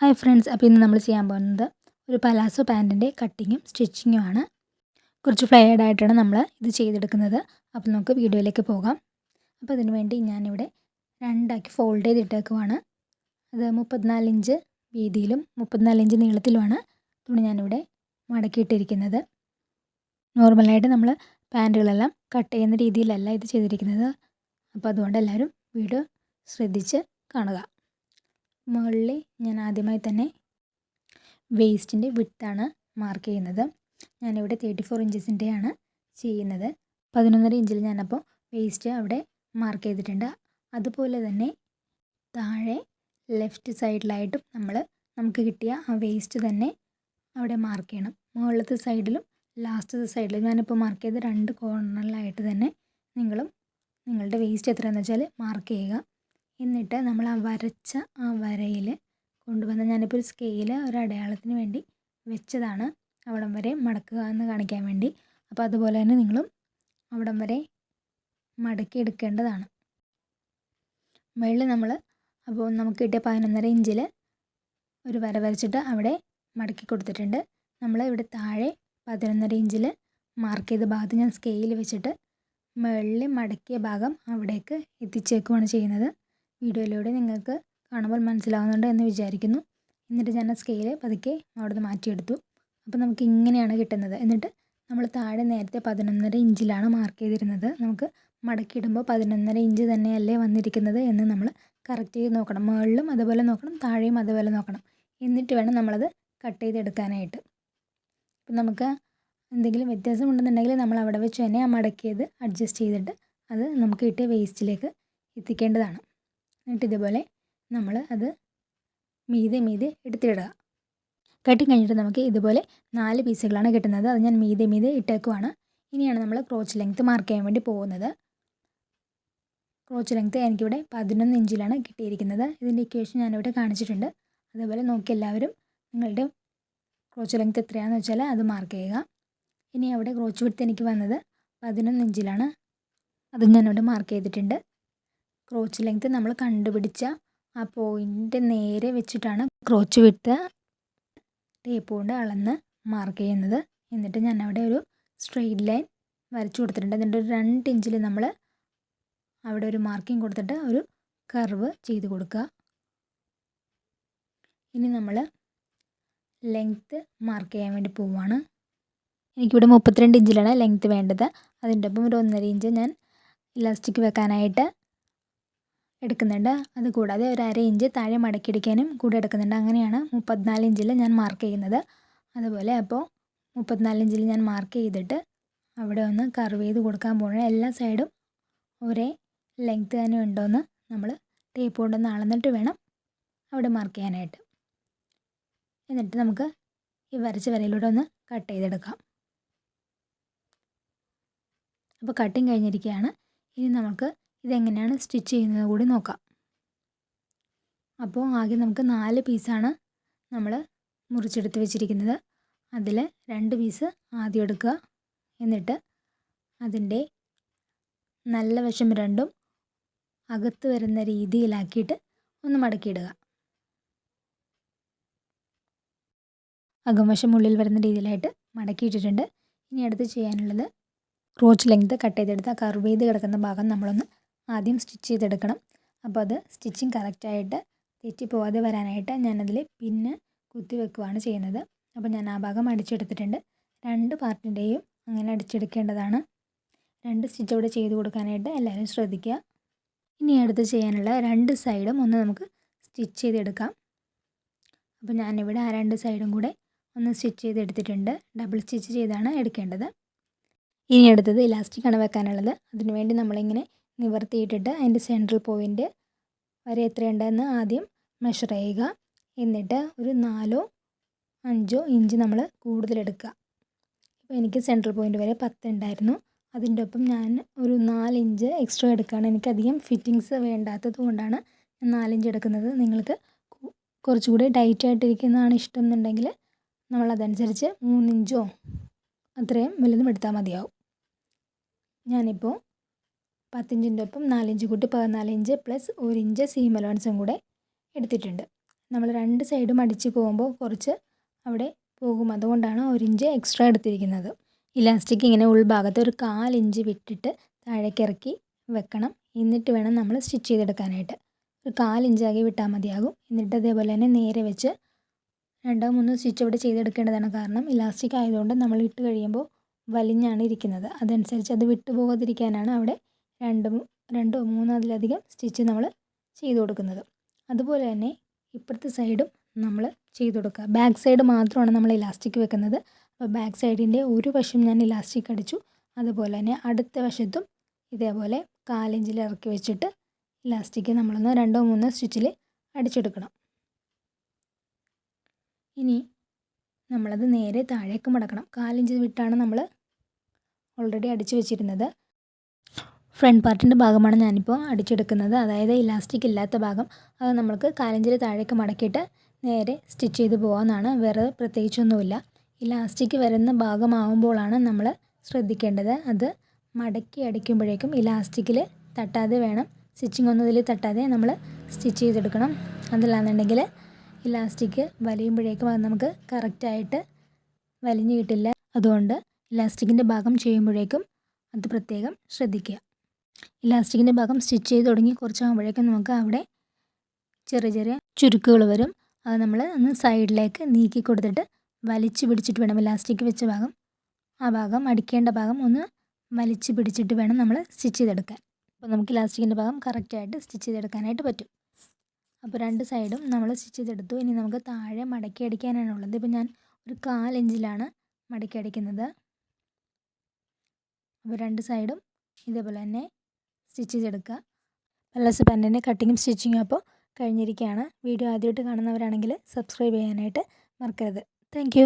Hi friends അപ്പോൾ ഇന്ന് നമ്മൾ ചെയ്യാൻ പോകുന്നത് ഒരു പലാസോ പാന്റിന്റെ കട്ടിങ്ങും സ്റ്റിച്ചിങ്ങും ആണ് കുറച്ച് ഫ്ലെയർഡ് ആയിട്ടാണ് നമ്മൾ ഇത് ചെയ്തെടുക്കുന്നത്. അപ്പോൾ നമുക്ക് വീഡിയോയിലേക്ക് പോകാം. അപ്പോൾ അതിന് വേണ്ടി ഞാനിവിടെ രണ്ടാക്കി ഫോൾഡ് ചെയ്തിട്ടേക്കുവാണ്. അത് മുപ്പത്തിനാല് ഇഞ്ച് വീതിയിലും മുപ്പത്തിനാല് ഇഞ്ച് നീളത്തിലുമാണ്. തുണി ഞാനിവിടെ മടക്കിയിട്ടിരിക്കുന്നത്. നോർമലായിട്ട് നമ്മൾ പാന്റുകളെല്ലാം കട്ട് ചെയ്യുന്ന രീതിയിലല്ല ഇത് ചെയ്തിരിക്കുന്നത്. അപ്പോൾ അതുകൊണ്ട് എല്ലാവരും വീഡിയോ ശ്രദ്ധിച്ച് കാണുക. മുകളിൽ ഞാൻ ആദ്യമായി തന്നെ വേസ്റ്റിന്റെ വിട്ടാണ് മാർക്ക് ചെയ്യുന്നത്. ഞാനിവിടെ തേർട്ടി ഫോർ ഇഞ്ചസിന്റെയാണ് ചെയ്യുന്നത്. പതിനൊന്നര ഇഞ്ചിൽ ഞാനപ്പോൾ വേസ്റ്റ് അവിടെ മാർക്ക് ചെയ്തിട്ടുണ്ട്. അതുപോലെ തന്നെ താഴെ ലെഫ്റ്റ് സൈഡിലായിട്ടും നമ്മൾ നമുക്ക് കിട്ടിയ ആ വേസ്റ്റ് തന്നെ അവിടെ മാർക്ക് ചെയ്യണം. മുകളിലത്തെ സൈഡിലും ലാസ്റ്റത്തെ സൈഡിലും ഞാനിപ്പോൾ മാർക്ക് ചെയ്ത രണ്ട് കോർണറിലായിട്ട് തന്നെ നിങ്ങളും നിങ്ങളുടെ വേസ്റ്റ് എത്രയാണെന്ന് വെച്ചാൽ മാർക്ക് ചെയ്യുക. എന്നിട്ട് നമ്മൾ ആ വരച്ച ആ വരയിൽ കൊണ്ടുവന്ന് ഞാനിപ്പോൾ ഒരു സ്കെയിൽ ഒരു അടയാളത്തിന് വേണ്ടി വെച്ചതാണ് അവിടം വരെ മടക്കുക എന്ന് കാണിക്കാൻ വേണ്ടി. അപ്പോൾ അതുപോലെ തന്നെ നിങ്ങളും അവിടം വരെ മടക്കി എടുക്കേണ്ടതാണ്. മുകളിൽ നമ്മൾ അപ്പോൾ നമുക്ക് കിട്ടിയ പതിനൊന്നര ഇഞ്ചിൽ ഒരു വര വരച്ചിട്ട് അവിടെ മടക്കി കൊടുത്തിട്ടുണ്ട്. നമ്മൾ ഇവിടെ താഴെ പതിനൊന്നര ഇഞ്ചിൽ മാർക്ക് ചെയ്ത ഭാഗത്ത് ഞാൻ സ്കെയിൽ വെച്ചിട്ട് മുകളിൽ മടക്കിയ ഭാഗം അവിടേക്ക് എത്തിച്ചേക്കുവാണ് ചെയ്യുന്നത്. വീഡിയോയിലൂടെ നിങ്ങൾക്ക് കാണുമ്പോൾ മനസ്സിലാവുന്നുണ്ട് എന്ന് വിചാരിക്കുന്നു. എന്നിട്ട് ഞാൻ ആ സ്കെയിൽ പതുക്കെ നിന്ന് മാറ്റിയെടുത്തു. അപ്പോൾ നമുക്ക് ഇങ്ങനെയാണ് കിട്ടുന്നത്. എന്നിട്ട് നമ്മൾ താഴെ നേരത്തെ പതിനൊന്നര ഇഞ്ചിലാണ് മാർക്ക് ചെയ്തിരുന്നത്. നമുക്ക് മടക്കിയിടുമ്പോൾ പതിനൊന്നര ഇഞ്ച് തന്നെയല്ലേ വന്നിരിക്കുന്നത് എന്ന് നമ്മൾ കറക്റ്റ് ചെയ്ത് നോക്കണം. മുകളിലും അതുപോലെ നോക്കണം താഴെയും അതുപോലെ നോക്കണം. എന്നിട്ട് വേണം നമ്മളത് കട്ട് ചെയ്തെടുക്കാനായിട്ട്. അപ്പം നമുക്ക് എന്തെങ്കിലും വ്യത്യാസം ഉണ്ടെന്നുണ്ടെങ്കിൽ നമ്മൾ അവിടെ വെച്ച് തന്നെ ആ മടക്കിയത് അഡ്ജസ്റ്റ് ചെയ്തിട്ട് അത് നമുക്ക് കിട്ടിയ വേസ്റ്റിലേക്ക് എത്തിക്കേണ്ടതാണ്. എന്നിട്ട് ഇതുപോലെ നമ്മൾ അത് മീതെ മീതെ എടുത്തിടുക. കട്ടി കഴിഞ്ഞിട്ട് നമുക്ക് ഇതുപോലെ നാല് പീസുകളാണ് കിട്ടുന്നത്. അത് ഞാൻ മീതെ മീതെ ഇട്ടേക്കുവാണ്. ഇനിയാണ് നമ്മൾ ക്രോച്ച് ലെങ്ത്ത് മാർക്ക് ചെയ്യാൻ വേണ്ടി പോകുന്നത്. ക്രോച്ച് ലെങ്ത്ത് എനിക്കിവിടെ പതിനൊന്ന് ഇഞ്ചിലാണ് കിട്ടിയിരിക്കുന്നത്. ഇതിന്റെ ഇക്വേഷൻ ഞാനിവിടെ കാണിച്ചിട്ടുണ്ട്. അതുപോലെ നോക്കി എല്ലാവരും നിങ്ങളുടെ ക്രോച്ച് ലെങ്ത്ത് എത്രയാണെന്ന് വെച്ചാൽ അത് മാർക്ക് ചെയ്യുക. ഇനി അവിടെ ക്രോച്ച് വിടുത്ത് എനിക്ക് വന്നത് പതിനൊന്ന് ഇഞ്ചിലാണ്. അത് ഞാനിവിടെ മാർക്ക് ചെയ്തിട്ടുണ്ട്. ക്രോച്ച് ലെങ്ത്ത് നമ്മൾ കണ്ടുപിടിച്ച ആ പോയിന്റ് നേരെ വെച്ചിട്ടാണ് ക്രോച്ച് വിട്ട് ടേപ്പ് കൊണ്ട് അളന്ന് മാർക്ക് ചെയ്യുന്നത്. എന്നിട്ട് ഞാൻ അവിടെ ഒരു സ്ട്രെയിറ്റ് ലൈൻ വരച്ചു കൊടുത്തിട്ടുണ്ട്. എന്നിട്ട് ഒരു രണ്ട് ഇഞ്ചിൽ നമ്മൾ അവിടെ ഒരു മാർക്കിംഗ് കൊടുത്തിട്ട് ഒരു കർവ് ചെയ്ത് കൊടുക്കുക. ഇനി നമ്മൾ ലെങ്ത്ത് മാർക്ക് ചെയ്യാൻ വേണ്ടി പോവുകയാണ് എനിക്കിവിടെ മുപ്പത്തിരണ്ട് ഇഞ്ചിലാണ് ലെങ്ത്ത് വേണ്ടത്. അതിന്റെ ഒപ്പം ഒരു ഒന്നര ഇഞ്ച് ഞാൻ ഇലാസ്റ്റിക് വെക്കാനായിട്ട് എടുക്കുന്നുണ്ട്. അത് കൂടാതെ ഒരു അര ഇഞ്ച് താഴെ മടക്കി മടക്കിയടിക്കാനും കൂടെ എടുക്കുന്നുണ്ട്. അങ്ങനെയാണ് മുപ്പത്തിനാല് ഇഞ്ചിൽ ഞാൻ മാർക്ക് ചെയ്യുന്നത്. അതുപോലെ അപ്പോൾ മുപ്പത്തിനാല് ഇഞ്ചിൽ ഞാൻ മാർക്ക് ചെയ്തിട്ട് അവിടെ ഒന്ന് കർവ് ചെയ്ത് കൊടുക്കാൻ പോകണം എല്ലാ സൈഡും ഒരേ ലെങ്ത്ത് തന്നെ ഉണ്ടോയെന്ന് നമ്മൾ ടേപ്പ് കൊണ്ടൊന്ന് അളന്നിട്ട് വേണം അവിടെ മാർക്ക് ചെയ്യാനായിട്ട്. എന്നിട്ട് നമുക്ക് ഈ വരച്ച വരയിലൂടെ ഒന്ന് കട്ട് ചെയ്തെടുക്കാം. അപ്പോൾ കട്ടിങ് കഴിഞ്ഞിരിക്കുകയാണ്. ഇനി നമുക്ക് ഇതെങ്ങനെയാണ് സ്റ്റിച്ച് ചെയ്യുന്നത് കൂടി നോക്കാം. അപ്പോൾ ആകെ നമുക്ക് നാല് പീസാണ് നമ്മൾ മുറിച്ചെടുത്ത് വെച്ചിരിക്കുന്നത്. അതിൽ രണ്ട് പീസ് ആദ്യം എടുക്കുക. എന്നിട്ട് അതിന്റെ നല്ല വശം രണ്ടും അകത്ത് വരുന്ന രീതിയിലാക്കിയിട്ട് ഒന്ന് മടക്കിയിടുക. അകംവശം ഉള്ളിൽ വരുന്ന രീതിയിലായിട്ട് മടക്കിയിട്ടിട്ടുണ്ട്. ഇനി അടുത്ത് ചെയ്യാനുള്ളത് ക്രോച്ച് ലെങ്ത് കട്ട് ചെയ്തെടുത്ത് കർവ് ചെയ്ത് കിടക്കുന്ന ഭാഗം നമ്മളൊന്ന് ആദ്യം സ്റ്റിച്ച് ചെയ്തെടുക്കണം. അപ്പോൾ അത് സ്റ്റിച്ചിങ് കറക്റ്റായിട്ട് തെറ്റിപ്പോവാതെ വരാനായിട്ട് ഞാനതിൽ പിന്ന് കുത്തി വെക്കുകയാണ് ചെയ്യുന്നത്. അപ്പോൾ ഞാൻ ആ ഭാഗം അടിച്ചെടുത്തിട്ടുണ്ട്. രണ്ട് പാർട്ടിന്റെയും അങ്ങനെ അടിച്ചെടുക്കേണ്ടതാണ്. രണ്ട് സ്റ്റിച്ച് അവിടെ ചെയ്ത് കൊടുക്കാനായിട്ട് എല്ലാവരും ശ്രദ്ധിക്കുക. ഇനി അടുത്ത് ചെയ്യാനുള്ള രണ്ട് സൈഡും ഒന്ന് നമുക്ക് സ്റ്റിച്ച് ചെയ്തെടുക്കാം. അപ്പോൾ ഞാനിവിടെ ആ രണ്ട് സൈഡും കൂടെ ഒന്ന് സ്റ്റിച്ച് ചെയ്തെടുത്തിട്ടുണ്ട്. ഡബിൾ സ്റ്റിച്ച് ചെയ്താണ് എടുക്കേണ്ടത്. ഇനി അടുത്തത് ഇലാസ്റ്റിക്കാണ് വെക്കാനുള്ളത്. അതിനുവേണ്ടി നമ്മളിങ്ങനെ നിവർത്തിയിട്ടിട്ട് അതിന്റെ സെൻട്രൽ പോയിന്റ് വരെ എത്രയുണ്ടെന്ന് ആദ്യം മെഷർ ചെയ്യുക. എന്നിട്ട് ഒരു നാലോ അഞ്ചോ ഇഞ്ച് നമ്മൾ കൂടുതലെടുക്കുക ഇപ്പോൾ എനിക്ക് സെൻട്രൽ പോയിന്റ് വരെ പത്ത് ഉണ്ടായിരുന്നു. അതിന്റെ ഒപ്പം ഞാൻ ഒരു നാലിഞ്ച് എക്സ്ട്രാ എടുക്കുകയാണ്. എനിക്കധികം ഫിറ്റിങ്സ് വേണ്ടാത്തത് കൊണ്ടാണ് ഞാൻ നാലിഞ്ച് എടുക്കുന്നത്. നിങ്ങൾക്ക് കുറച്ചുകൂടി ടൈറ്റ് ആയിട്ടിരിക്കുന്നതാണ് ഇഷ്ടം എന്നുണ്ടെങ്കിൽ നമ്മളതനുസരിച്ച് മൂന്നിഞ്ചോ അത്രയും വലുതും എടുത്താൽ മതിയാവും. ഞാനിപ്പോൾ പത്തിഞ്ചിന്റെ ഒപ്പം നാലിഞ്ച് കൂട്ടി പതിനാലിഞ്ച് പ്ലസ് ഒരു ഇഞ്ച് സീം അലോൺസും കൂടെ എടുത്തിട്ടുണ്ട്. നമ്മൾ രണ്ട് സൈഡും അടിച്ച് പോകുമ്പോൾ കുറച്ച് അവിടെ പോകും. അതുകൊണ്ടാണ് ഒരു ഇഞ്ച് എക്സ്ട്രാ എടുത്തിരിക്കുന്നത്. ഇലാസ്റ്റിക് ഇങ്ങനെ ഉൾഭാഗത്ത് ഒരു കാലിഞ്ച് വിട്ടിട്ട് താഴേക്ക് ഇറക്കി വെക്കണം. എന്നിട്ട് വേണം നമ്മൾ സ്റ്റിച്ച് ചെയ്തെടുക്കാനായിട്ട്. ഒരു കാലിഞ്ചാകി വിട്ടാൽ മതിയാകും. എന്നിട്ട് അതേപോലെ തന്നെ നേരെ വെച്ച് രണ്ടോ മൂന്നോ സ്റ്റിച്ച് ഇവിടെ ചെയ്തെടുക്കേണ്ടതാണ്. കാരണം ഇലാസ്റ്റിക് ആയതുകൊണ്ട് നമ്മൾ ഇട്ട് കഴിയുമ്പോൾ വലിഞ്ഞാണ് ഇരിക്കുന്നത്. അതനുസരിച്ച് അത് വിട്ടു പോകാതിരിക്കാനാണ് അവിടെ രണ്ട് രണ്ടോ മൂന്നോ അതിലധികം സ്റ്റിച്ച് നമ്മൾ ചെയ്തു കൊടുക്കുന്നത്. അതുപോലെ തന്നെ ഇപ്പുറത്തെ സൈഡും നമ്മൾ ചെയ്തു കൊടുക്കുക. ബാക്ക് സൈഡ് മാത്രമാണ് നമ്മൾ ഇലാസ്റ്റിക് വെക്കുന്നത്. അപ്പോൾ ബാക്ക് സൈഡിന്റെ ഒരു വശം ഞാൻ ഇലാസ്റ്റിക് അടിച്ചു. അതുപോലെ തന്നെ അടുത്ത വശത്തും ഇതേപോലെ കാലിഞ്ചിൽ ഇറക്കി വെച്ചിട്ട് ഇലാസ്റ്റിക് നമ്മളൊന്ന് രണ്ടോ മൂന്നോ സ്റ്റിച്ചിൽ അടിച്ചെടുക്കണം. ഇനി നമ്മളത് നേരെ താഴേക്ക് മടക്കണം. കാലിഞ്ച് വിട്ടാണ് നമ്മൾ ഓൾറെഡി അടിച്ചു വെച്ചിരുന്നത്. ഫ്രണ്ട് പാർട്ടിന്റെ ഭാഗമാണ് ഞാനിപ്പോൾ അടിച്ചെടുക്കുന്നത്. അതായത് ഇലാസ്റ്റിക് ഇല്ലാത്ത ഭാഗം. അത് നമ്മൾക്ക് കാലഞ്ചിൽ താഴേക്ക് മടക്കിയിട്ട് നേരെ സ്റ്റിച്ച് ചെയ്ത് പോകാമെന്നാണ്. വേറെ പ്രത്യേകിച്ചൊന്നുമില്ല. ഇലാസ്റ്റിക് വരുന്ന ഭാഗമാകുമ്പോഴാണ് നമ്മൾ ശ്രദ്ധിക്കേണ്ടത്. അത് മടക്കി അടിക്കുമ്പോഴേക്കും ഇലാസ്റ്റിക്കിൽ തട്ടാതെ വേണം. സ്റ്റിച്ചിങ് ഒന്നും ഇതിൽ തട്ടാതെ നമ്മൾ സ്റ്റിച്ച് ചെയ്തെടുക്കണം. അതല്ലാന്നുണ്ടെങ്കിൽ ഇലാസ്റ്റിക് വലിയുമ്പോഴേക്കും അത് നമുക്ക് കറക്റ്റായിട്ട് വലിഞ്ഞു കിട്ടില്ല. അതുകൊണ്ട് ഇലാസ്റ്റിക്കിന്റെ ഭാഗം ചെയ്യുമ്പോഴേക്കും അത് പ്രത്യേകം ശ്രദ്ധിക്കുക. ഇലാസ്റ്റിക്കിന്റെ ഭാഗം സ്റ്റിച്ച് ചെയ്ത് തുടങ്ങി കുറച്ചാകുമ്പോഴേക്കും നമുക്ക് അവിടെ ചെറിയ ചെറിയ ചുരുക്കുകൾ വരും. അത് നമ്മൾ ഒന്ന് സൈഡിലേക്ക് നീക്കി കൊടുത്തിട്ട് വലിച്ചു പിടിച്ചിട്ട് വേണം ഇലാസ്റ്റിക് വെച്ച ഭാഗം. ആ ഭാഗം അടിക്കേണ്ട ഭാഗം ഒന്ന് വലിച്ചു പിടിച്ചിട്ട് വേണം നമ്മൾ സ്റ്റിച്ച് ചെയ്തെടുക്കാൻ. അപ്പോൾ നമുക്ക് ഇലാസ്റ്റിക്കിന്റെ ഭാഗം കറക്റ്റായിട്ട് സ്റ്റിച്ച് ചെയ്തെടുക്കാനായിട്ട് പറ്റും. അപ്പോൾ രണ്ട് സൈഡും നമ്മൾ സ്റ്റിച്ച് ചെയ്തെടുത്തു. ഇനി നമുക്ക് താഴെ മടക്കി അടിക്കാനാണ് ഉള്ളത്. ഇപ്പോൾ ഞാൻ ഒരു കാലിഞ്ചിലാണ് മടക്കി അടിക്കുന്നത്. അപ്പോൾ രണ്ട് സൈഡും ഇതേപോലെ തന്നെ സ്റ്റിച്ച് ചെയ്തെടുക്കുക. പല്ലസ് പാന്റിന്റെ കട്ടിങ്ങും സ്റ്റിച്ചിങ്ങും അപ്പോൾ കഴിഞ്ഞിരിക്കുകയാണ്. വീഡിയോ ആദ്യമായിട്ട് കാണുന്നവരാണെങ്കിൽ സബ്സ്ക്രൈബ് ചെയ്യാനായിട്ട് മറക്കരുത്. താങ്ക്